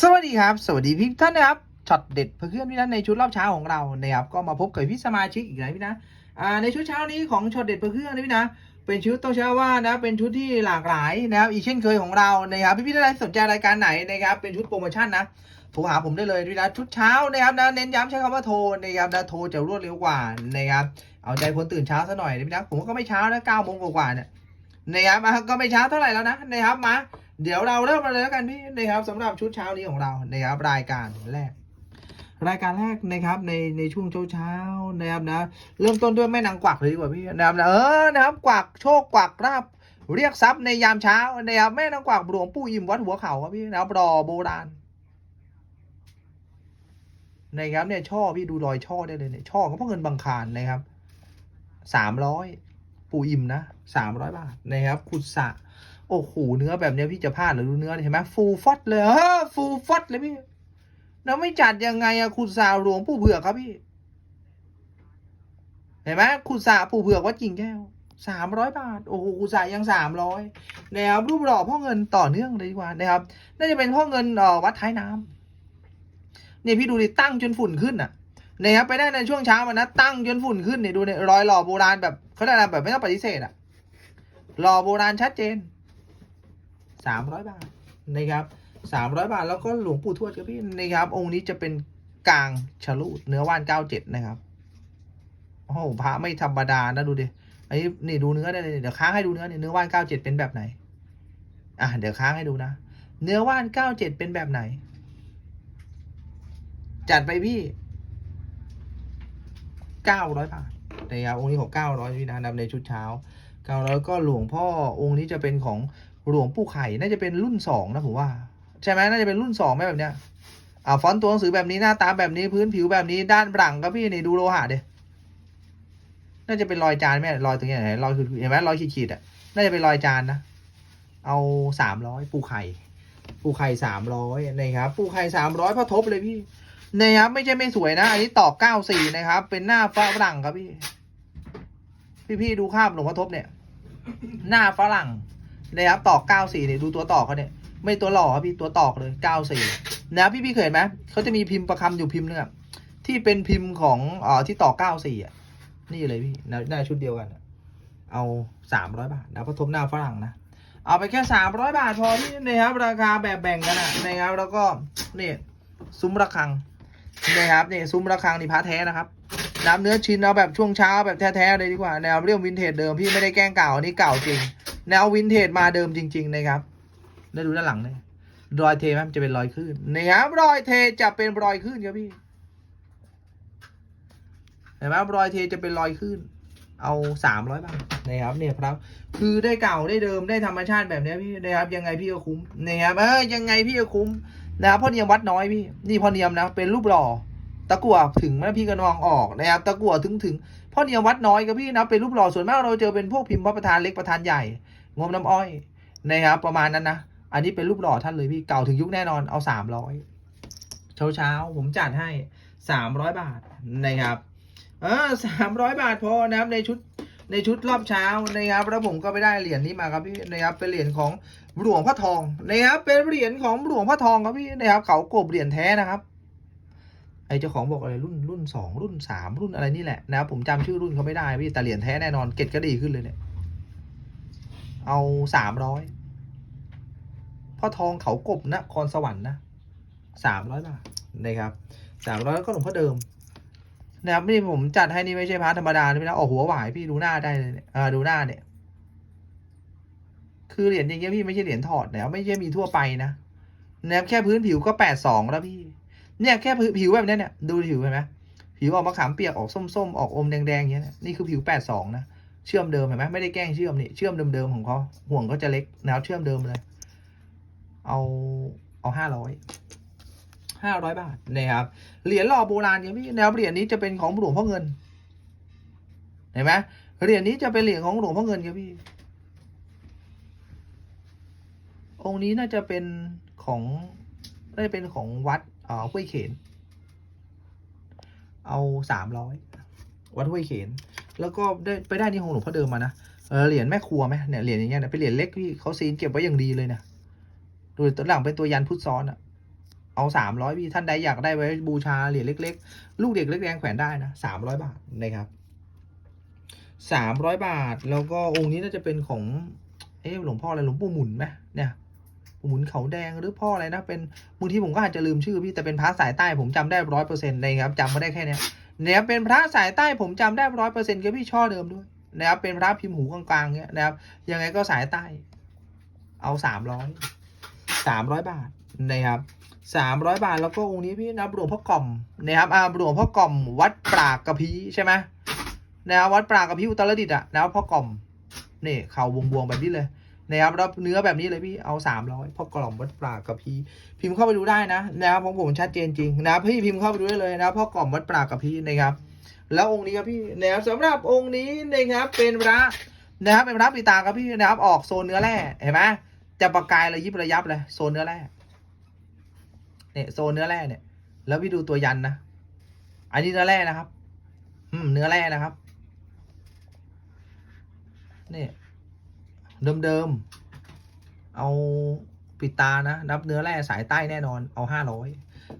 สวัสดีครับ สวัสดีพี่ท่านนะครับช็อตเด็ดเพื่อนพี่ท่านในชุดรอบเช้าของเรานะครับ ก็มาพบกับพี่สมาชิกอีกแล้วพี่นะอ่าในชุดเช้านี้ของช็อตเด็ดเพื่อนนะพี่นะ เป็นชุดต้องใช้ว่านะเป็นชุดที่หลากหลายนะครับอีกเช่นเคยของเรานะครับพี่พี่ท่านใดสนใจรายการไหนนะครับเป็นชุดโปรโมชั่นนะโทรหาผมได้เลยพี่นะชุดเช้านะครับนะเน้นย้ำใช้คำว่าโทรนะครับนะโทรจะรวดเร็วกว่านะครับเอาใจคนตื่นเช้าซะหน่อยนะพี่นะผมก็ไม่เช้านะเก้าโมงกว่าเนี่ยนะครับก็ไม่เช้าเท่าไหร่แล้วนะนะครับมา เดี๋ยวเราเริ่มมาเลยแล้วกันพี่นะครับสำหรับชุดเช้านี้ของเรานะครับรายการแรก รายการแรกนะครับในในช่วงเช้าเช้านะครับนะเริ่มต้นด้วยแม่นางกวักเลยดีกว่าพี่นะครับนะเออนะครับกวักโชคกวักราบเรียกทรัพย์ในยามเช้านะครับแม่นางกวักหลวงปู่ยิมวัดหัวเขาครับพี่นะครับรอโบราณนะครับเนี่ยช่อพี่ดูรอยช่อได้เลยเนี่ยช่อเขาเพราะเงินบางคารนะครับสามร้อยปู่ยิมนะสามร้อยบาทนะครับขุดสระ โอ้โหเนื้อแบบนี้พี่จะพลาดหรือดูเนื้อเห็นไหมฟูฟัดเลยเออฟูฟัดเลยพี่แล้วไม่จัดยังไงอะคุณสาวหลวงปู่เผือกครับพี่ เห็นไหมคุณสาปู่เผือกวัดกิ่งแก้วสามร้อยบาท โอ้โหคุณสายังสามร้อยนะครับรูปหล่อพ่อเงินต่อเนื่องเลยดีกว่านะครับน่าจะเป็นพ่อเงินออวัดท้ายน้ำเนี่ยพี่ดูดิตั้งจนฝุ่นขึ้นอะนะครับไปได้ในช่วงเช้ามันนะตั้งจนฝุ่นขึ้นเนี่ยดูเนี่ยรอยหล่อโบราณแบบเขาเรียกอะไรแบบไม่ต้องปฏิเสธอะหล่อโบราณชัดเจน สามร้อยบาทนะครับสามร้อยบาท แล้วก็หลวงปู่ทวดครับพี่นะครับองค์นี้จะเป็นกลางฉลูดเนื้อว่านเก้าเจ็ดนะครับโอ้โหพระไม่ธรรมดานะดูดิอันนี้นี่ดูเนื้อได้เลยเดี๋ยวค้างให้ดูเนื้อเนี่ยเนื้อว่านเก้าเจ็ดเป็นแบบไหนอะเดี๋ยวค้างให้ดูนะ เนื้อว่านเก้าเจ็ดเป็นแบบไหน จัดไปพี่เก้าร้อยบาทนะครับองค์นี้ของเก้าร้อยพี่นะนำในชุดเช้าเก้าร้อยก็หลวงพ่อองค์นี้จะเป็นของ หลวงปู่ไข่น่าจะเป็นรุ่นสองนะผมว่า ใช่ไหมน่าจะเป็นรุ่นสองไหมแบบเนี้ยอ่าฟอนต์ตัวหนังสือแบบนี้หน้าตาแบบนี้พื้นผิวแบบนี้ด้านหลังครับพี่นี่ดูโลหะเดียน่าจะเป็นรอยจานไหมรอยตรงนี้ไหนรอยคือเห็นไหมรอยขีดๆอะน่าจะเป็นรอยจานนะเอาสามร้อยปูไข่ปูไข่สามร้อยนะครับปูไข่สามร้อยพอทบเลยพี่นะครับไม่ใช่ไม่สวยนะ อันนี้ตอกเก้าสี่นะครับ เป็นหน้าฝรั่งครับพี่ พี่ๆดูภาพหลวงพ่อทบเนี่ย หน้าฝรั่ง นะครับตอกเก้าสี่เนี่ยดูตัวตอกเขาเนี่ยไม่ตัวหล่อครับพี่ตัวตอกเลยเก้าสี่นะพี่พี่เคยไหมเขาจะมีพิมพ์ประคำอยู่พิมพ์นึงอะที่เป็นพิมพ์ของเอ่อที่ตอกเก้าสี่อะ นี่เลยพี่ในในชุดเดียวกันเอาสามร้อยบาทนะพระทบหน้าฝรั่งนะเอาไปแค่สามร้อยบาทพอที่นะครับ ราคาแบบแบ่งกันอะนะครับแล้วก็นี่ซุ้มระฆังนะครับนี่ซุ้มระฆังนี่พระแท้นะครับ น้ำเนื้อชิ้นเอาแบบช่วงเช้าแบบแท้ๆเลยดีกว่า แนวเรียกวินเทจเดิมพี่ไม่ได้แกล้งเก่าอันนี้เก่าจริง แนววินเทจมาเดิมจริง ๆ นะครับได้ดูด้านหลังเลยรอยเทมันจะเป็นรอยคลื่นนะครับรอยเทจะเป็นรอยคลื่นครับพี่เห็นไหมรอยเทจะเป็นรอยคลื่นเอาสามร้อยบาทนะครับเนี่ยครับ คือได้เก่าได้เดิมได้ธรรมชาติแบบนี้พี่นะครับยังไงพี่ก็คุ้มนะครับเออยังไงพี่ก็คุ้มนะครับพ่อเนียมวัดน้อยพี่ นี่พ่อเนียมนะเป็นรูปหล่อ ตะกั่วถึงไหมพี่ก็มองออกนะครับตะกั่วถึงถึงพ่อเนียวัดน้อยครับพี่นะเป็นรูปหล่อส่วนมากเราเจอเป็นพวกพิมพ์พระประธานเล็กประธานใหญ่ งมน้ำอ้อยนะครับประมาณนั้นนะอันนี้เป็นรูปหล่อท่านเลยพี่เก่าถึงยุคแน่นอนเอาสามร้อยเช้าเช้าๆผมจัดให้สามร้อยบาทนะครับเออสามร้อยบาทพอนะครับในชุดในชุดรอบเช้านะครับแล้วผมก็ไปได้เหรียญนี้มาครับพี่นะครับเป็นเหรียญของหลวงพ่อทองนะครับเป็นเหรียญของหลวงพ่อทองครับพี่นะครับเขากบเหรียญแท้นะครับ ไอเจ้าของบอกอะไรรุ่นรุ่นสองรุ่นสามรุ่นอะไรนี่แหละนะครับผมจำชื่อรุ่นเขาไม่ได้พี่แต่เหรียญแท้แน่นอนเกตก็ดีขึ้นเลยเนี่ยเอาสามร้อยพ่อทองเขากบนะครสวรรค์นะสามร้อยบาทนะครับสามร้อยก็หลวงพ่อเดิมนะครับนี่ผมจัดให้นี่ไม่ใช่พระธรรมดานะนะออกหัวหวายพี่ดูหน้าได้เลยเนี่ยอ่าดูหน้าเนี่ย คือเหรียญอย่างเงี้ยพี่ไม่ใช่เหรียญถอดนะไม่ใช่มีทั่วไปนะนะครับแค่พื้นผิวก็แปดสองแล้วพี่ เนี่ยแค่ผิวแบบนี้เนี่ยดูผิวเห็นไหมผิวออกมะขามเปียกออกส้มๆออกอมแดงๆอย่างเงี้ยนี่คือผิวแปดสองนะเชื่อมเดิมเห็นไหมไม่ได้แกล้งเชื่อมนี่เชื่อมเดิมๆของเขาห่วงก็จะเล็กแนวเชื่อมเดิมเลย เอาเอาห้าร้อยห้าร้อยบาทนะครับเหรียญหล่อโบราณอย่างพี่แนวเหรียญนี้จะเป็นของหลวงพ่อเงินเห็นไหมเหรียญนี้จะเป็นเหรียญของหลวงพ่อเงินครับพี่องค์นี้น่าจะเป็นของน่าจะเป็นของวัด อ่อห้วยเขน เอาสามร้อยวัดห้วยเขน แล้วก็ได้ไปได้นี่ของหลวงพ่อเดิมมานะเออเหรียญแม่ครัวไหมเนี่ยเหรียญอย่างเงี้ยนะเป็นเหรียญเล็กพี่เขาซีนเก็บไว้อย่างดีเลยนะดูตัวหลังเป็นตัวยันพุทธซ้อนอะเอาสามร้อยพี่ท่านใดอยากได้ไว้บูชาเหรียญเล็ก ๆ ลูกเด็กเล็กแดงแขวนได้นะสามร้อยบาทนะครับสามร้อยบาท แล้วก็องค์นี้น่าจะเป็นของ เอ๊ะหลวงพ่ออะไรหลวงปู่หมุนไหมเนี่ย หมุนเขาแดงหรือพ่ออะไรนะเป็นบางทีผมก็อาจจะลืมชื่อพี่แต่เป็นพระสายใต้ผมจำได้ร้อยเปอร์เซ็นต์นะครับจำไม่ได้แค่เนี้ยเนี่ยเป็นพระสายใต้ผมจำได้ร้อยเปอร์เซ็นต์กับพี่ช่อเดิมด้วยนะครับเป็นพระพิมพ์หูกลางๆเนี้ยนะครับยังไงก็สายใต้ เอาสามร้อยสามร้อยบาทนะครับสามร้อยบาทแล้วก็องค์นี้พี่นะหลวงพ่อกล่อมนะครับอ่าหลวงพ่อกล่อมวัดปรากกระพีใช่ไหมนะวัดปรากกระพีอุตรดิตถ์อะนะพ่อกล่อมนี่เข่าบวงๆแบบนี้เลย นะครับแล้วเนื้อแบบนี้เลยพี่เอาสามร้อยพ่อกล่อมวัดปรากกระพีพิมพ์เข้าไปดูได้นะนะครับของผมชัดเจนจริงนะครับพี่พิมพ์เข้าไปดูได้เลยนะครับพ่อกล่อมวัดปรากกระพีนะครับ แล้วองค์นี้ครับพี่นะครับสำหรับองค์นี้นะครับเป็นพระนะครับเป็นพระปิตาครับพี่นะครับ ออกโซนเนื้อแร่เห็นไหมจะประกายระยิบระยับเลยโซนเนื้อแร่เนี่ยโซนเนื้อแร่เนี่ย แล้วพี่ดูตัวยันนะอันนี้เนื้อแร่นะครับ อืมเนื้อแร่นะครับเนี่ย เดิมๆ เอาปิดตานะนับเนื้อแร่สายใต้แน่นอนเอาห้าร้อย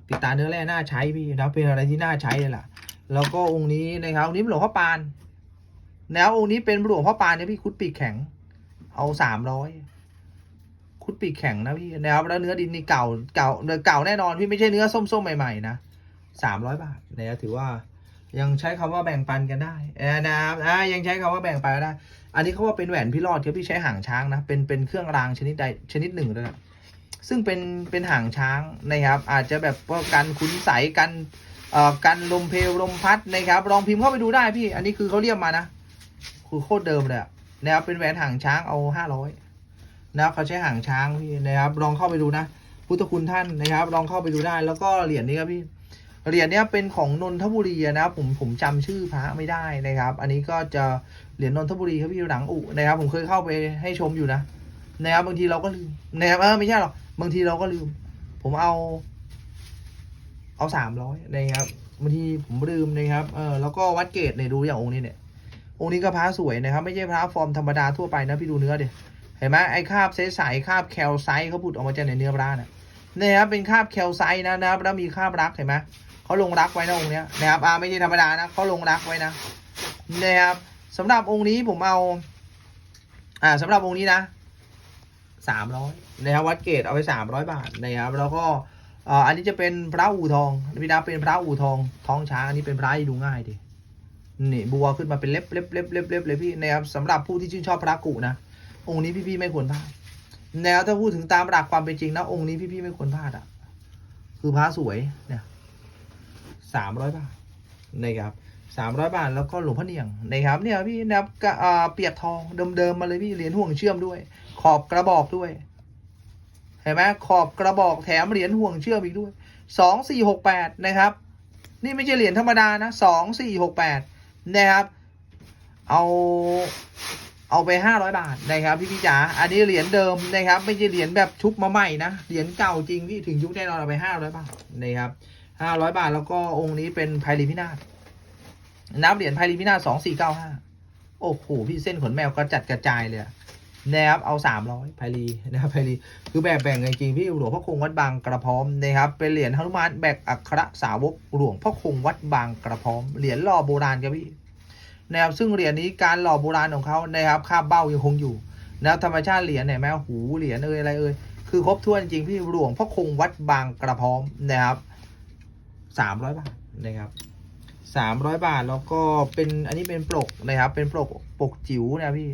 ปิดตาเนื้อแร่น่าใช้พี่นะเป็นอะไรที่น่าใช้เลยล่ะ แล้วก็องค์นี้นะครับองค์นี้เป็นหลวงพ่อปาน แล้วองค์นี้เป็นหลวงพ่อปานเนี่ยพี่คุดปีกแข็ง เอาสามร้อยคุดปีกแข็งนะพี่นะครับแล้วเนื้อดินนี่เก่าเก่าเนื้อเก่าแน่นอนพี่ไม่ใช่เนื้อส้มๆใหม่ๆนะสามร้อยบาทเนี่ยถือว่า ยังใช้คำว่าแบ่งปันกันได้นะครับอ่ายังใช้คำว่าแบ่งปันได้ อันนี้เขาว่าเป็นแหวนพี่รอดครับพี่ใช้หางช้างนะ เป็นเป็นเครื่องรางชนิดใดชนิดหนึ่งด้วยนะซึ่งเป็นเป็นหางช้างนะครับ อาจจะแบบว่ากันคุณใสกันเอ่อกันลมเพลลมพัดนะครับ ลองพิมพ์เข้าไปดูได้พี่ อันนี้คือเขาเรียกมานะคือโคตรเดิมเลยนะครับเป็นแหวนหางช้างเอาห้าร้อยนะครับเขาใช้หางช้างพี่นะครับ ลองเข้าไปดูนะพุทธคุณท่านนะครับ ลองเข้าไปดูได้ แล้วก็เหรียญนี้ครับพี่ เหรียญเนี้ยเป็นของนนทบุรีนะครับผมผมจำชื่อพระไม่ได้นะครับ อันนี้ก็จะเหรียญนนทบุรีครับพี่หลังอุนะครับ ผมเคยเข้าไปให้ชมอยู่นะนะครับบางทีเราก็ลืมนะครับเออไม่ใช่หรอกบางทีเราก็ลืม ผมเอา เอาสามร้อยนะครับบางทีผมลืมนะครับเออแล้วก็วัดเกตเนี่ยดูอย่างองค์นี้เนี่ยองค์นี้ก็พระสวยนะครับ ไม่ใช่พระฟอร์มธรรมดาทั่วไปนะพี่ดูเนื้อเดิเห็นไหมไอ้คาบใสๆคาบแคลไซต์เขาพูดออกมาจากในเนื้อพระเนี่ย นะครับเป็นคาบแคลไซต์นะนะครับแล้วมีคาบรักเห็นไหมเขาลงรักไว้นะองค์เนี้ยนะครับอ่าไม่ใช่ธรรมดานะเขาลงรักไว้นะนะครับสำหรับองค์นี้ผมเอา อ่าสำหรับองค์นี้นะสามร้อยนะครับวัดเกตเอาไปสามร้อยบาทนะครับแล้วก็อันนี้จะเป็นพระอู่ทองพี่นะเป็นพระอู่ทองท้องช้างอันนี้เป็นพระที่ดูง่ายดินี่บัวขึ้นมาเป็นเล็บเล็บเล็บเล็บเล็บเลยพี่นะครับสำหรับผู้ที่ชื่นชอบพระกุนะองค์นี้พี่ๆไม่ควรพลาด แนวถ้าพูดถึงตามหลักความเป็นจริงนะองค์นี้พี่ๆไม่ควรพลาดอะ คือพระสวยเนี่ยสามร้อยบาทนะครับสามร้อยบาทแล้วก็หลวงพ่อเนียงนะครับเนี่ยพี่นะครับเปียกทองเดิมๆมาเลยพี่เหรียญห่วงเชื่อมด้วย ขอบกระบอกด้วยเห็นไหมขอบกระบอกแถมเหรียญห่วงเชื่อมอีกด้วยสองสี่หกแปดนะครับ นี่ไม่ใช่เหรียญธรรมดานะสองสี่หกแปดนะครับ เอา เอาไปห้าร้อยบาทนะครับพี่พี่จ๋า อันนี้เหรียญเดิมนะครับ ไม่ใช่เหรียญแบบชุบมาใหม่นะ เหรียญเก่าจริงที่ถึงยุคแน่นอนเอาไปห้าร้อยบาทนะครับห้าร้อยบาทแล้วก็องค์นี้เป็นไพรีพินาศนับเหรียญไพรีพินาศสองสี่เก้าห้าโอ้โหพี่เส้นขนแมวกระจัดกระจายเลยนะครับเอาสามร้อยไพรีนะครับไพรีคือแบบแบ่งจริงๆพี่หลวงพ่อคงวัดบางกระพร้อมนะครับเป็นเหรียญหนุมานแบกอัครสาวกหลวงพ่อคงวัดบางกระพร้อมเหรียญหล่อโบราณครับพี่ นะครับซึ่งเหรียญนี้การหล่อโบราณของเขานะครับคาบเบ้ายังคงอยู่นะครับธรรมชาติเหรียญเนี่ยแม้หูเหรียญเอ่ยอะไรเอ่ยคือครบถ้วนจริงพี่หลวงพ่อคงวัดบางกระพร้อมนะครับสามร้อยบาทนะครับสามร้อยบาทแล้วก็เป็นอันนี้เป็นปลกนะครับ เป็นปลกปลกจิ๋วนะพี่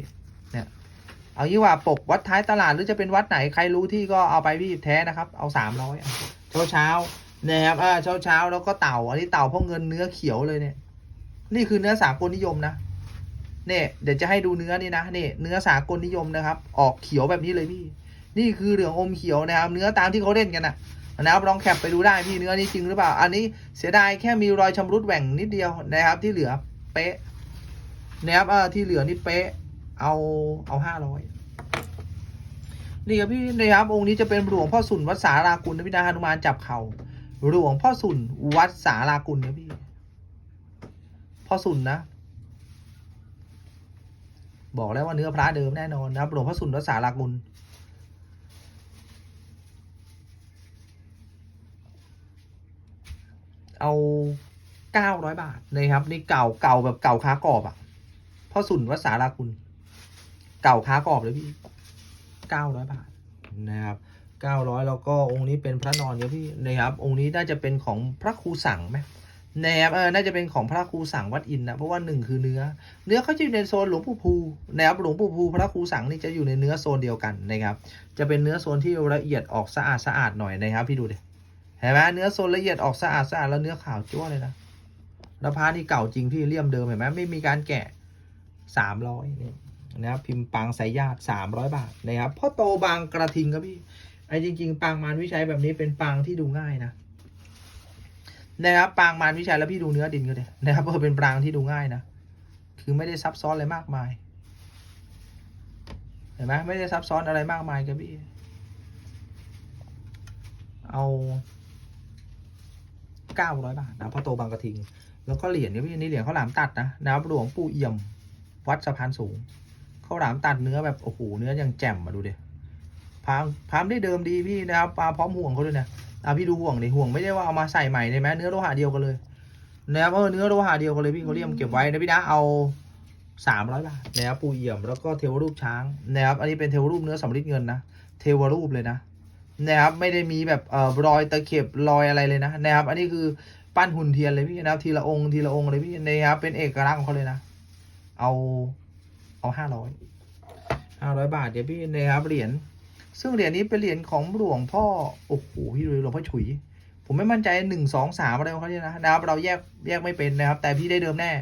เอางี้ว่าปกวัดท้ายตลาดหรือจะเป็นวัดไหนใครรู้ที่ก็เอาไปพี่แท้นะครับ เอาสามร้อยเช้าเช้านะครับเออเช้าเช้าแล้วก็เต่า อันนี้เต่าเพราะเงินเนื้อเขียวเลยเนี่ย นี่คือเนื้อสากลนิยมนะเนี่ยเดี๋ยวจะให้ดูเนื้อนี่นะเนี่ยเนื้อสากลนิยมนะครับ ออกเขียวแบบนี้เลยพี่ นี่คือเหลืองอมเขียวนะครับ เนื้อตามที่เขาเล่นกันนะนะครับลองแคปไปดูได้พี่เนื้อนี้จริงหรือเปล่า อันนี้เสียดายแค่มีรอยชำรุดแหว่งนิดเดียวนะครับ ที่เหลือเป๊ะนะครับเออที่เหลือนี่เป๊ะ เอาเอาห้าร้อยนี่ครับพี่นะครับองค์นี้จะเป็นหลวงพ่อสุนวัดสารากุลนะพี่นะฮนุมานจับเขา่าหลวงพ่อสุนวัดสารากุลนะพี่ พ่อสุนนะ บอกแล้วว่าเนื้อพระเดิมแน่นอนนะครับหลวงพ่อสุนวัดสารากุลเอาเก้าร้อยบาทนะครับนี่เก่าเก่าแบบเก่าค้ากรอบอะ่ะพ่อสุนวัดสาราคุณเก่าค้ากรอบเลยพี่เก้าร้อยบาทนะครับเก้าร้อยแล้วก็องค์นี้เป็นพระนอนครับพี่นะครับองค์นี้น่าจะเป็นของพระครูสังไหม นะครับเออน่าจะเป็นของพระครูสังวัดอินนะเพราะว่าหนึ่งคือเนื้อ เนื้อเขาจะอยู่ในโซนหลวงปู่ภูนะครับหลวงปู่ภูพระครูสังนี่จะอยู่ในเนื้อโซนเดียวกันนะครับ จะเป็นเนื้อโซนที่ละเอียดออกสะอาดสะอาดหน่อยนะครับ พี่ดูดิเห็นไหมเนื้อโซนละเอียดออกสะอาดสะอาดแล้วเนื้อขาวจ้วเลยนะแล้วพานี่เก่าจริงพี่เลี่ยมเดิมเห็นไหมไม่มีการแกะสามร้อยนี่นะครับพิมพ์ปางสายญาติสามร้อยบาทนะครับพ่อโตบางกระทิงครับพี่ไอ้จริง ๆปางมารวิชัยแบบนี้เป็นปางที่ดูง่ายนะ นะครับปางมารวิชัยแล้วพี่ดูเนื้อดินก็ได้นะครับเพราะเป็นปางที่ดูง่ายนะคือไม่ได้ซับซ้อนอะไรมากมายเห็นไหมไม่ได้ซับซ้อนอะไรมากมายครับพี่ เอาเก้าร้อยบาทนะพ่อโตบางกระทิง แล้วก็เหรียญเนี่ยพี่นี่เหรียญข้าวหลามตัดนะนะครับหลวงปู่เอี่ยม วัดสะพานสูงข้าวหลามตัดเนื้อแบบโอ้โหเนื้อยังแจ่มมาดูดิพามพามได้เดิมดีพี่นะครับปลาพร้อมห่วงเขาด้วยนะ อะพี่ดูห่วงดิห่วงไม่ได้ว่าเอามาใส่ใหม่เลยไหมเนื้อโลหะเดียวกันเลยนะครับเออเนื้อโลหะเดียวกันเลยพี่เขาเรียมเก็บไว้นะพี่นะเอาสามร้อยบาทนะครับปูเอี่ยมแล้วก็เทวรูปช้างนะครับอันนี้เป็นเทวรูปเนื้อสำริดเงินนะเทวรูปเลยนะนะครับไม่ได้มีแบบเอ่อรอยตะเข็บรอยอะไรเลยนะนะครับอันนี้คือปั้นหุ่นเทียนเลยพี่นะครับทีละองค์ทีละองค์เลยพี่นะครับเป็นเอกลักษณ์ของเขาเลยนะ เอาเอาห้าร้อยห้าร้อยบาทเดี๋ยวพี่นะครับเหรียญ ซึ่งเหรียญนี้เป็นเหรียญของหลวงพ่อ โอ้โหพี่ดูหลวงพ่อฉุย ผมไม่มั่นใจหนึ่งสองสามอะไรของเขาเนี่ยนะนะครับเราแยกแยกไม่เป็นนะครับ แต่พี่ได้เดิมแน่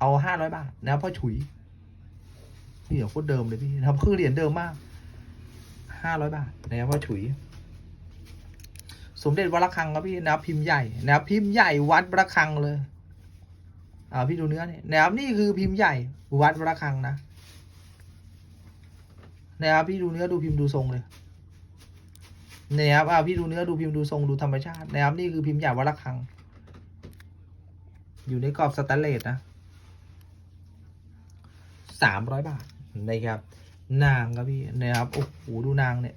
เอาห้าร้อยบาทนะครับพ่อฉุยนี่เดี๋ยวโคตรเดิมเลยพี่นะครับคือเหรียญเดิมมากห้าร้อยบาทนะครับพ่อฉุย สมเด็จวัดระฆังครับพี่นะครับพิมพ์ใหญ่นะครับพิมพ์ใหญ่วัดระฆังเลยอ่าพี่ดูเนื้อเนี่ยนะครับนี่คือพิมพ์ใหญ่วัดระฆังนะ นะครับพี่ดูเนื้อดูพิมพ์ดูทรงเลยนะครับอ่าพี่ดูเนื้อดูพิมพ์ดูทรงดูธรรมชาตินะครับนี่คือพิมพ์ใหญ่วัดระฆัง อยู่ในกรอบสแตนเลสนะสามร้อยบาทนะครับ นางครับพี่นะครับโอ้โหดูนางเนี่ย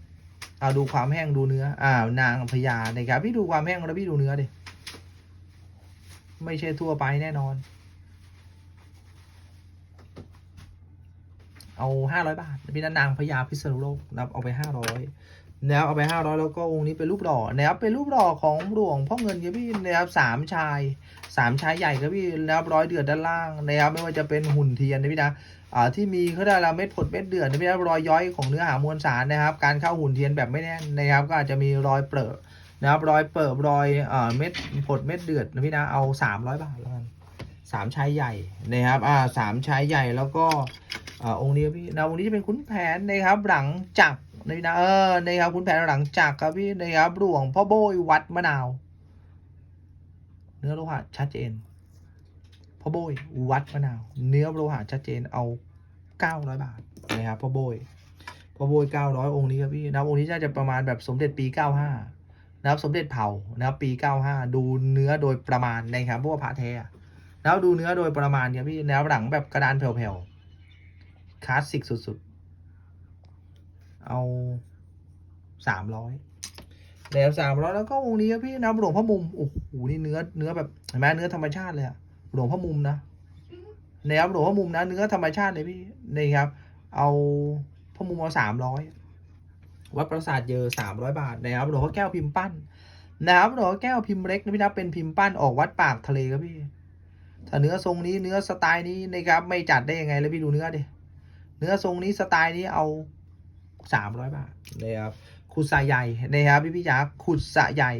เอาดูความแห้งดูเนื้ออ่านางพญานะครับพี่ดูความแห้งแล้วพี่ดูเนื้อดิไม่ใช่ทั่วไปแน่นอน เอาห้าร้อยบาทพี่นันนางพญาพิษณุโลกนะครับเอาไปห้าร้อยนะครับเอาไปห้าร้อยแล้วก็องค์นี้เป็นรูปหล่อนะครับเป็นรูปหล่อของหลวงพ่อเงินครับพี่นะครับสามชายสามชายใหญ่ครับพี่นะครับร้อยเดือดด้านล่างนะครับไม่ว่าจะเป็นหุ่นเทียนนะพี่นะอ่าที่มีเขาได้ละเม็ดผดเม็ดเดือดนะพี่นะรอยย้อยของเนื้อหามวลสารนะครับ การเข้าหุ่นเทียนแบบไม่แน่นนะครับก็อาจจะมีรอยเปรอะนะครับรอยเปิดรอยอ่าเม็ดผดเม็ดเดือดนะพี่นะเอาสามร้อยบาทแล้วกันสามชายใหญ่นะครับอ่าสามชายใหญ่แล้วก็ อ่าองค์นี้พี่นะองค์นี้จะเป็นขุนแผนนะครับหลังจักรนะพี่นะเออนะครับขุนแผนหลังจักครับพี่นะครับหลวงพ่อโบยวัดมะนาว เนื้อโลหะชัดเจนพ่อโบยวัดมะนาว เนื้อโลหะชัดเจนเอาเก้าร้อยบาทนะครับพ่อโบยพ่อโบยเก้าร้อยองค์นี้ครับพี่นะองค์นี้น่าจะประมาณแบบสมเด็จปีเก้าห้านะครับสมเด็จเผ่านะครับปีเก้าห้าดูเนื้อโดยประมาณนะครับเพราะว่าพระแท้แล้วดูเนื้อโดยประมาณครับพี่แนวหลังแบบกระดานแผ่วๆ คลาสสิกสุดๆ เอาสามร้อยแหลมสามร้อยแล้วก็องนี้ครับพี่นะหลวงพ่อมุม โอ้โห นี่เนื้อ เนื้อแบบเห็นไหมเนื้อธรรมชาติเลยอะหลวงพ่อมุมนะนะครับหลวงพ่อมุมนะ เนื้อธรรมชาติเลยพี่ นี่ครับ เอาพ่อมุมเอาสามร้อย วัดปราสาทเยอสามร้อยบาทนะครับหลวงพ่อแก้วพิมพ์ปั้นนะครับหลวงพ่อแก้วพิมพ์เล็กนะพี่นะเป็นพิมพ์ปั้นออกวัดปากทะเลครับพี่ ถ้าเนื้อทรงนี้ เนื้อสไตล์นี้นะครับ ไม่จัดได้ยังไงแล้วพี่ดูเนื้อดิ เนื้อทรงนี้สไตล์นี้เอาสามร้อยบาทนะครับขุดสายใหญ่นะครับพี่พี่จ๋าขุดสะใหญ่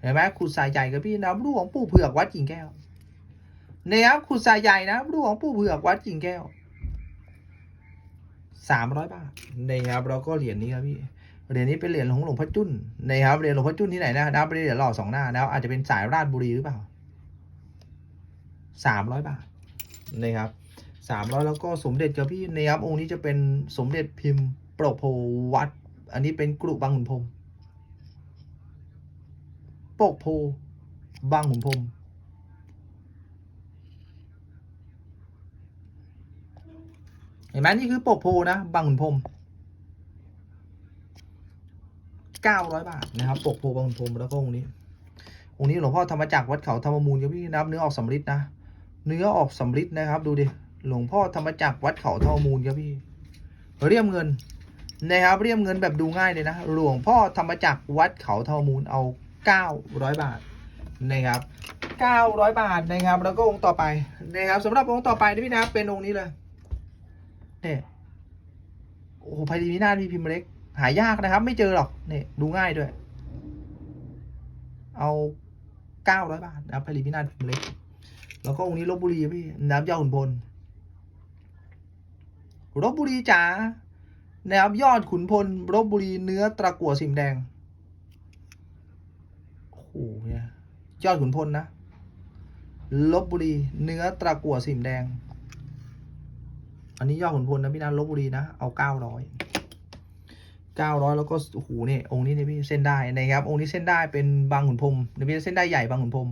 เห็นไหมขุดสายใหญ่กับพี่นะรูปของปู่เผือกวัดกิ่งแก้วนะครับขุดสายใหญ่นะรูปของปู่เผือกวัดกิ่งแก้วสามร้อยบาทนะครับแล้วก็เหรียญนี้ครับพี่เหรียญนี้เป็นเหรียญของหลวงพ่อจุ้นนะครับเหรียญหลวงพ่อจุ้นที่ไหนนะนะครับเป็นเหรียญหล่อสองหน้านะครับอาจจะเป็นสายราชบุรีหรือเปล่าสามร้อยบาทนะครับ สามร้อยแล้วก็สมเด็จกับพี่นะครับองค์นี้จะเป็นสมเด็จพิมพ์โปรโพวัด อันนี้เป็นกรุบางขุนพรมโปกโพบางขุนพรมเห็นไหมนี่คือโปกโพนะบางขุนพรมเก้าร้อยบาทนะครับโปกโพบางขุนพรมแล้วก็องค์นี้องค์นี้หลวงพ่อธรรมจักรวัดเขาธรรมมูลครับพี่นะครับเนื้อออกสำริดนะเนื้อออกสำริดนะครับดูดิ หลวงพ่อธรรมจักรวัดเขาธรรมมูลครับพี่ เรียมเงินนะครับเรียมเงินแบบดูง่ายเลยนะ หลวงพ่อธรรมจักรวัดเขาธรรมมูลเอา 900 บาทนะครับ900 บาทนะครับ แล้วก็องค์ต่อไปนะครับสำหรับองค์ต่อไปนี่พี่นะเป็นองค์นี้เลยเนี่ยโอ้โหภัยดีวินามีพิมพ์เล็ก หายากนะครับ ไม่เจอหรอกเนี่ยดูง่ายด้วย เอา900บาทนะครับภัยดีวินาพิมพ์เล็ก แล้วก็องค์นี้ลบบุรีพี่น้ำยาหุ่นพล ลบบุรีจ๋านะครับยอดขุนพลลบบุรีเนื้อตะกั่วสิมแดงโอ้โหเนี่ยยอดขุนพลนะลบบุรีเนื้อตะกั่วสิมแดง อันนี้ยอดขุนพลนะพี่นะลบบุรีนะเอาเก้าร้อยเก้าร้อยแล้วก็โอ้โหเนี่ยองค์นี้เนี่ยพี่เส้นได้นะครับองค์นี้เส้นได้เป็นบางขุนพรมเนี่ยพี่เส้นได้ใหญ่บางขุนพรม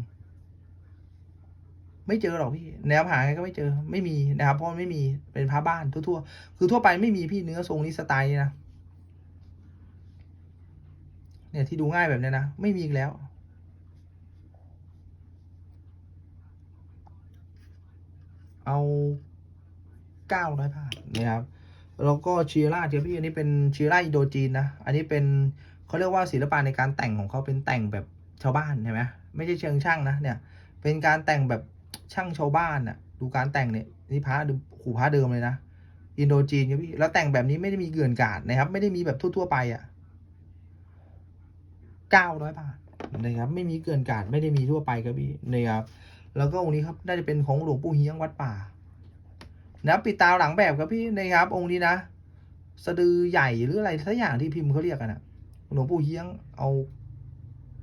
ไม่เจอหรอกพี่แนวหาไงก็ไม่เจอไม่มีนะครับเพราะไม่มีเป็นพระบ้านทั่วๆคือทั่วไปไม่มีพี่เนื้อทรงนี้สไตล์นี้นะเนี่ยที่ดูง่ายแบบนี้นะไม่มีอีกแล้ว เอาเก้าร้อยบาทนะครับแล้วก็เชียร่าเทียพี่อันนี้เป็นเชียร่าอินโดจีนนะอันนี้เป็นเขาเรียกว่าศิลปะในการแต่งของเขาเป็นแต่งแบบชาวบ้านใช่ไหมไม่ใช่เชิงช่างนะเนี่ยเป็นการแต่งแบบ ช่างชาวบ้านน่ะดูการแต่งเนี่ยนี่พระดูหูพระเดิมเลยนะอินโดจีนครับพี่แล้วแต่งแบบนี้ไม่ได้มีเกือนกาดนะครับ ไม่ได้มีแบบทั่วๆไปอะเก้าร้อยบาทนะครับ ไม่มีเกือนกาดไม่ได้มีทั่วไปครับพี่นะครับ แล้วก็องค์นี้ครับน่าจะเป็นของหลวงปู่เฮียงวัดป่านะปิดตาหลังแบบครับพี่นะครับ องค์นี้นะสะดือใหญ่หรืออะไรสักอย่างที่พิมพ์เขาเรียกกันอะหลวงปู่เฮียงเอา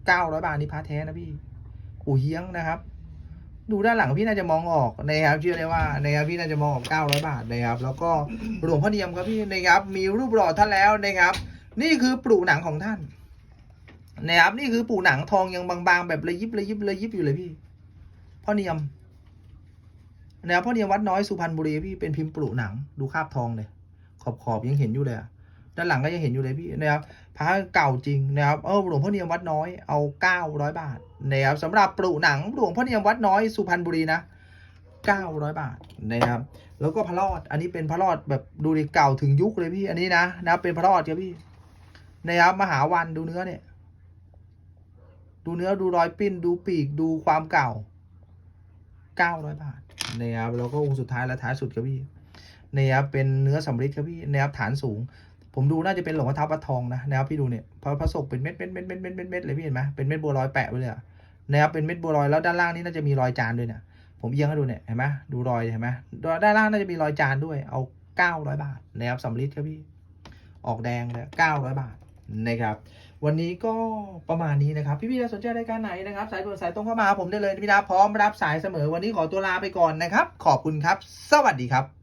เก้าร้อยบาทนี่พระแท้นะพี่ปู่เฮียงนะครับ ดูด้านหลังพี่น่าจะมองออกนะครับเชื่อเลยว่านะครับพี่น่าจะมองออกเก้าร้อยบาทนะครับ แล้วก็หลวงพ่อเนียมครับพี่นะครับ มีรูปหล่อท่านแล้วนะครับ นี่คือปลูกหนังของท่านนะครับนี่คือปูหนังทองยังบางๆ แบบระยิบระยิบระยิบอยู่เลยพี่พ่อเนียมนะครับพ่อเนียมวัดน้อยสุพรรณบุรีพี่เป็นพิมพ์ปลูกหนัง ดูคราบทองเลยขอบขอบๆยังเห็นอยู่เลยอะ ด้านหลังก็ยังเห็นอยู่เลยพี่นะครับพระเก่าจริงนะครับเออหลวงพ่อเนียมวัดน้อยเอาเก้าร้อยบาทนะครับสำหรับปลูกหนังหลวงพ่อเนียมวัดน้อยสุพรรณบุรีนะเก้าร้อยบาทนะครับแล้วก็พระรอดอันนี้เป็นพระรอดแบบดูดิเก่าถึงยุคเลยพี่อันนี้นะนะครับเป็นพระรอดครับพี่นะครับมหาวันดูเนื้อเนี่ย ดูเนื้อดูรอยปิ้นดูปีกดูความเก่าเก้าร้อยบาทนะครับแล้วก็องค์สุดท้ายและท้ายสุดครับพี่นะครับเป็นเนื้อสำริดครับพี่นะครับฐานสูง ผมดูน่าจะเป็นหลวงพ่อท้าปลาทองนะนะครับพี่ดูเนี่ยพระพระศกเป็นเม็ดเม็ดเม็ดเม็ดเม็ดเม็ดเม็ดเลยพี่เห็นไหมเป็นเม็ดบัวลอยแปะไว้เลยนะครับเป็นเม็ดบัวลอยแล้วด้านล่างนี่น่าจะมีรอยจานด้วยเนี่ยผมเอียงให้ดูเนี่ยเห็นไหมดูรอยเห็นไหมด้านล่างน่าจะมีรอยจานด้วยเอาเก้าร้อยบาทนะครับสำริดครับพี่ออกแดงเลยเก้าร้อยบาทนะครับวันนี้ก็ประมาณนี้นะครับ พี่ๆสนใจรายการไหนนะครับสายด่วนสายตรงเข้ามาผมได้เลยพี่ดาพร้อมรับสายเสมอวันนี้ขอตัวลาไปก่อนนะครับ ขอบคุณครับ สวัสดีครับ